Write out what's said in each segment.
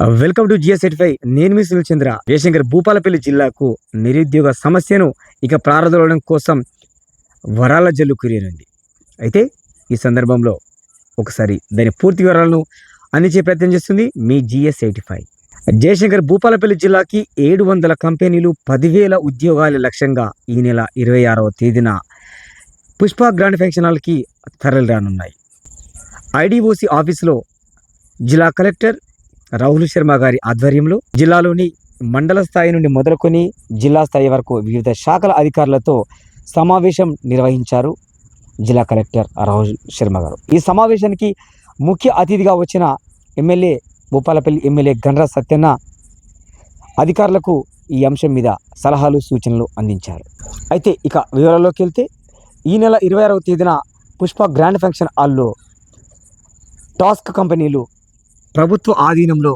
Welcome to GS five నేను మీ సునీల్ చంద్ర జయశంకర్ భూపాలపల్లి జిల్లాకు నిరుద్యోగ సమస్యను ఇక ప్రారంభం కోసం వరాల జల్లు కురియనుంది అయితే ఈ సందర్భంలో ఒకసారి దాని పూర్తి వివరాలను అందించే ప్రయత్నం చేస్తుంది మీ GS eighty five Jayashankar Bhupalpally జిల్లాకి ఏడు వందల కంపెనీలు పదివేల ఉద్యోగాల లక్ష్యంగా ఈ నెల ఇరవై ఆరవ తేదీన పుష్ప గ్రాండ్ ఫంక్షన్ హాల్కి తరలిరానున్నాయి. ఐడిఓసి ఆఫీసులో జిల్లా కలెక్టర్ రాహుల్ శర్మ గారి ఆధ్వర్యంలో జిల్లాలోని మండల స్థాయి నుండి మొదలుకొని జిల్లా స్థాయి వరకు వివిధ శాఖల అధికారులతో సమావేశం నిర్వహించారు జిల్లా కలెక్టర్ రాహుల్ శర్మ గారు. ఈ సమావేశానికి ముఖ్య అతిథిగా వచ్చిన ఎమ్మెల్యే భూపాలపల్లి ఎమ్మెల్యే గండ్ర సత్యన్న అధికారులకు ఈ అంశం మీద సలహాలు సూచనలు అందించారు. అయితే ఇక వివరాల్లోకి వెళ్తే ఈ నెల ఇరవై ఆరవ తేదీన పుష్ప గ్రాండ్ ఫంక్షన్ హాల్లో టాస్క్ కంపెనీలు ప్రభుత్వ ఆధీనంలో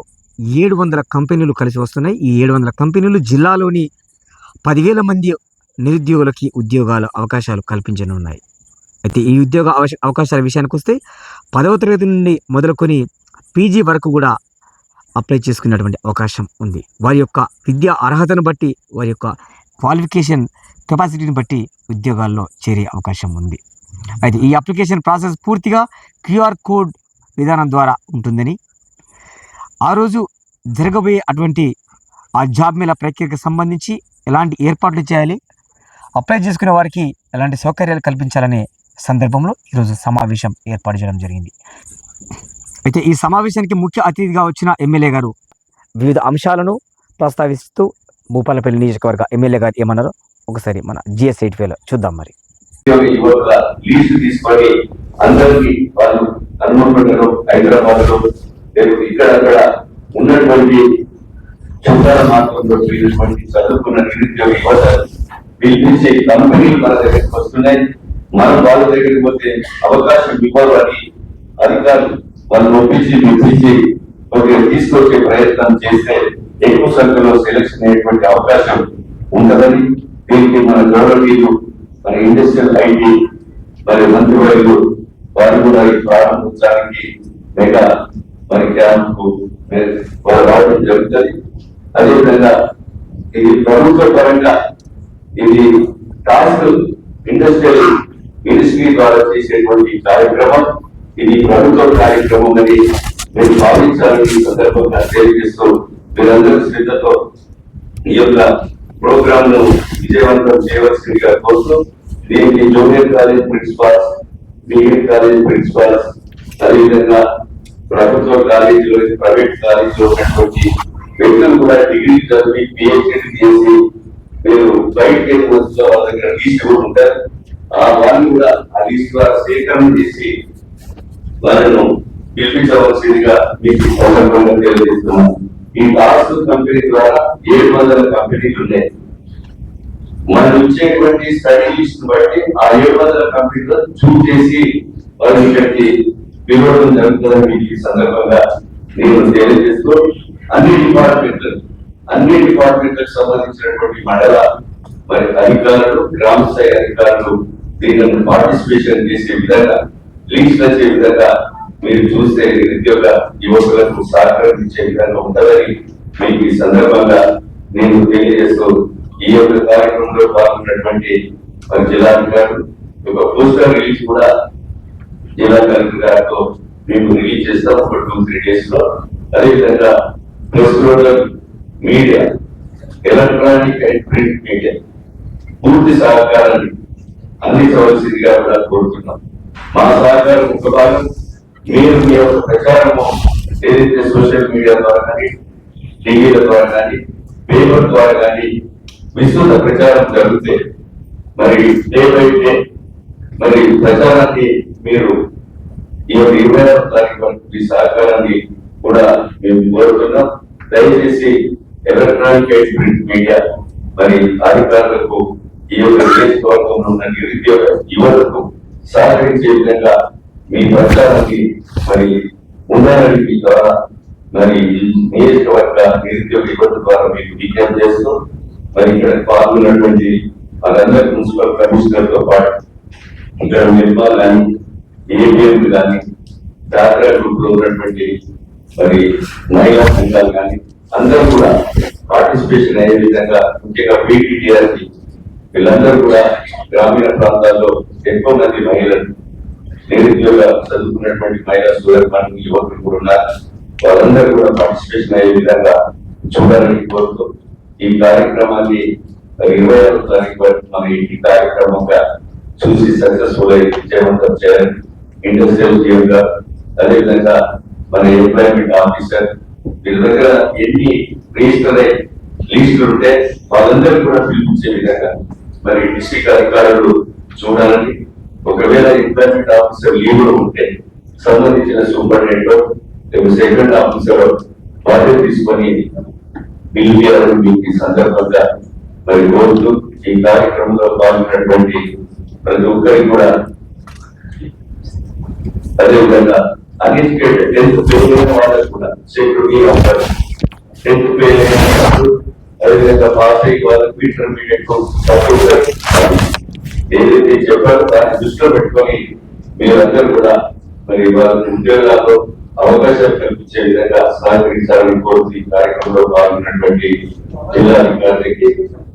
ఏడు వందల కంపెనీలు కలిసి వస్తున్నాయి. ఈ ఏడు వందల కంపెనీలు జిల్లాలోని పదివేల మంది నిరుద్యోగులకి ఉద్యోగాల అవకాశాలు కల్పించనున్నాయి. అయితే ఈ ఉద్యోగ అవశ అవకాశాల విషయానికి వస్తే పదవ తరగతి నుండి మొదలుకొని పీజీ వరకు కూడా అప్లై చేసుకునేటువంటి అవకాశం ఉంది. వారి యొక్క విద్యా అర్హతను బట్టి వారి యొక్క క్వాలిఫికేషన్ కెపాసిటీని బట్టి ఉద్యోగాల్లో చేరే అవకాశం ఉంది. అయితే ఈ అప్లికేషన్ ప్రాసెస్ పూర్తిగా క్యూఆర్ కోడ్ విధానం ద్వారా ఉంటుందని ఆ రోజు జరగబోయే అటువంటి ఆ జాబ్ మీద ప్రక్రియకు సంబంధించి ఎలాంటి ఏర్పాట్లు చేయాలి అప్లై చేసుకునే వారికి ఎలాంటి సౌకర్యాలు కల్పించాలనే సందర్భంలో ఈరోజు సమావేశం ఏర్పాటు చేయడం జరిగింది. అయితే ఈ సమావేశానికి ముఖ్య అతిథిగా వచ్చిన ఎమ్మెల్యే గారు వివిధ అంశాలను ప్రస్తావిస్తూ భూపాలపల్లి నియోజకవర్గ ఎమ్మెల్యే గారు ఏమన్నారో ఒకసారి మన జిఎస్ ఎయిట్ వేలో చూద్దాం మరి. తీసుకొని అందరికీ వాళ్ళు హనుమకొండలో హైదరాబాద్లో లేకపోతే ఇక్కడక్కడ ఉన్నటువంటి చుట్టాల మార్గంలో పోయినటువంటి చదువుకున్న నిరుద్యోగ యువత పిలిపించే కంపెనీలు మన దగ్గరికి వస్తున్నాయి. మనం వాళ్ళ దగ్గరికి పోతే అవకాశం ఇవ్వరు అని అధికారులు వాళ్ళు ఒప్పించి మెప్పించి ఒక తీసుకొచ్చే ప్రయత్నం చేస్తే ఎక్కువ సంఖ్యలో సెలక్షన్ అయ్యేటువంటి అవకాశం ఉంటదని దీనికి మన గౌరవీయులు మన ఇండస్ట్రియల్ ఐటీ మరి మంత్రివర్యులు వారు కూడా ఈ ప్రారంభించడానికి మెగా మరి క్యాంపు వారు రావడం జరుగుతుంది. అదేవిధంగా ఇది ప్రభుత్వ పరంగా ఇది టాస్క్ ఇండస్ట్రియల్ మినిస్ట్రీ ద్వారా చేసేటువంటి కార్యక్రమం. ఇది ప్రభుత్వ కార్యక్రమం అని మేము భావించాలని ఈ సందర్భంగా తెలియజేస్తూ మీరందరూ శ్రద్ధతో ఈ యొక్క ప్రోగ్రామ్ను విజయవంతం చేయవలసిందిగా కోరుతూ దీనికి junior college principals degree college principals అదేవిధంగా ప్రభుత్వ కాలేజీలో ప్రైవేట్ కాలేజీలో ఉన్నటువంటి వ్యక్తులు కూడా డిగ్రీ చదివి పిహెచ్డి చేసి మీరు బయటకి వాళ్ళ దగ్గర లీస్ట్ కూడా ఉంటారు. ఆ వాళ్ళు కూడా ఆ లీస్ట్ ద్వారా సేకరణ చేసి వాళ్ళను పిలిపించవలసిందిగా మీకు ఈ సందర్భంగా తెలియజేస్తున్నాను. ఈ టాస్క్ కంపెనీ ద్వారా ఏడు వందల కంపెనీలు ఉన్నాయి. మనం ఇచ్చేటువంటి స్టడీ లిస్ట్ బట్టి ఆ ఏడు వందల కంపెనీలో చూసేసి వాళ్ళు ఇక్కడికి పిలవడం జరుగుతుందని మీకు ఈ సందర్భంగా నేను తెలియజేస్తూ అన్ని డిపార్ట్మెంట్లు అన్ని డిపార్ట్మెంట్లకు సంబంధించినటువంటి మండల మరి అధికారులు గ్రామ స్థాయి అధికారులు దీనిని పార్టిసిపేషన్ చేసే విధంగా లింక్స్ వచ్చే విధంగా మీరు చూస్తే నిరుద్యోగ యువకులకు సహకరించే విధంగా ఉంటుందని మీకు ఈ సందర్భంగా నేను తెలియజేస్తూ ఈ యొక్క కార్యక్రమంలో పాల్గొన్నటువంటి మరి జిల్లాధికారులు ఒక పోస్టర్ రిలీజ్ కూడా జిల్లా కలెక్టర్ గారితో మేము రిలీజ్ చేస్తాం ఒక టూ త్రీ డేస్లో. అదేవిధంగా press media electronic and print media పూర్తి సహకారాన్ని అందించవలసిందిగా కూడా కోరుతున్నాం. మా సహకారం ఒక భాగం మీరు మీ యొక్క ప్రచారము ఏదైతే సోషల్ మీడియా ద్వారా కానీ టీవీల ద్వారా కానీ పేపర్ ద్వారా కానీ విస్తృత ప్రచారం జరిగితే మరి డే బై డే మరి ప్రచారాన్ని మీరు ఈ యొక్క ఇరవై ఆరో తారీఖు వరకు మీ సహకారాన్ని కూడా మేము కోరుతున్నాం. దయచేసి ఎలక్ట్రానిక్ అండ్ ప్రింట్ మీడియా మరి అధికారులకు ఈ యొక్క నియోజకవర్గంలో ఉన్న నిరుద్యోగ యువతకు సహకరించే విధంగా మీ ప్రచారాన్ని మరి ఉండాలని మీ ద్వారా మరి నియోజకవర్గ నిరుద్యోగ యువత ద్వారా మీకు విజ్ఞప్తి చేస్తూ మరి ఇక్కడ పాల్గొన్నటువంటి వాళ్ళందరి మున్సిపల్ కమిషనర్తో పాటు ఇక్కడ నిర్మల్ కానీ ఏబిఎం కానీ డాక్టర్ గ్రూప్లో ఉన్నటువంటి మరి మహిళా సంఘాలు కానీ అందరూ కూడా పార్టిసిపేషన్ అయ్యే విధంగా ముఖ్యంగా పీటీఆర్కి వీళ్ళందరూ కూడా గ్రామీణ ప్రాంతాల్లో ఎక్కువ మంది మహిళలు నిరుద్యోగ చదువుకున్నటువంటి మహిళా సోదరులు యువకులు కూడా ఉన్నారు. వాళ్ళందరూ కూడా పార్టిసిపేషన్ అయ్యే విధంగా చూడాలని కోరుతూ ఈ కార్యక్రమాన్ని ఇరవై ఆరో తారీఖు వరకు మన ఇంటి కార్యక్రమంగా చూసి సక్సెస్ఫుల్ అయ్యి విజయవంతం చేయాలని ఇండస్ట్రియల్ జీఎం అదేవిధంగా మన ఎంప్లాయ్మెంట్ ఆఫీసర్ వీళ్ళ దగ్గర ఎన్ని రిజిస్టర్ లిస్టులు ఉంటే వాళ్ళందరూ కూడా పిలిపించే విధంగా మరి డిస్ట్రిక్ట్ అధికారులు చూడాలని ఒకవేళ ఎంప్లాయ్మెంట్ ఆఫీసర్ లీవ్లో ఉంటే సంబంధించిన సూపరింటెండెంట్ సెకండ్ ఆఫీసర్ బాధ్యత తీసుకొని బిల్ చేయాలని మీకు ఈ సందర్భంగా మరి కోరుతూ ఈ కార్యక్రమంలో పాల్గొన్నటువంటి ప్రతి ఒక్కరికి కూడా అదేవిధంగా అన్ఎడ్యుకేటెడ్ టెన్త్ ఫెయిల్ అయిన వాళ్ళకు కూడా సెక్యూరిటీ ఉంటారు టెన్త్ ఫెయిల్ అయిన వాళ్ళు అదేవిధంగా పాస్ అయ్యి వాళ్ళకి ఇంటర్మీడియట్ ఏదైతే చెప్పారో దాన్ని దృష్టిలో పెట్టుకొని మీరందరూ కూడా మరి వాళ్ళ ఉద్యోగాల్లో అవకాశాలు కల్పించే విధంగా సహకరించాలని కోరుతూ ఈ కార్యక్రమంలో పాల్గొన్నటువంటి జిల్లా అధికారులకి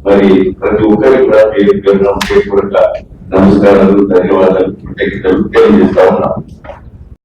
మరి ప్రతి ఒక్కరికి కూడా పేరు పేరు హృదయపూర్వక నమస్కారాలు ధన్యవాదాలు. కృతజ్ఞతలు తెలియజేస్తా ఉన్నాం.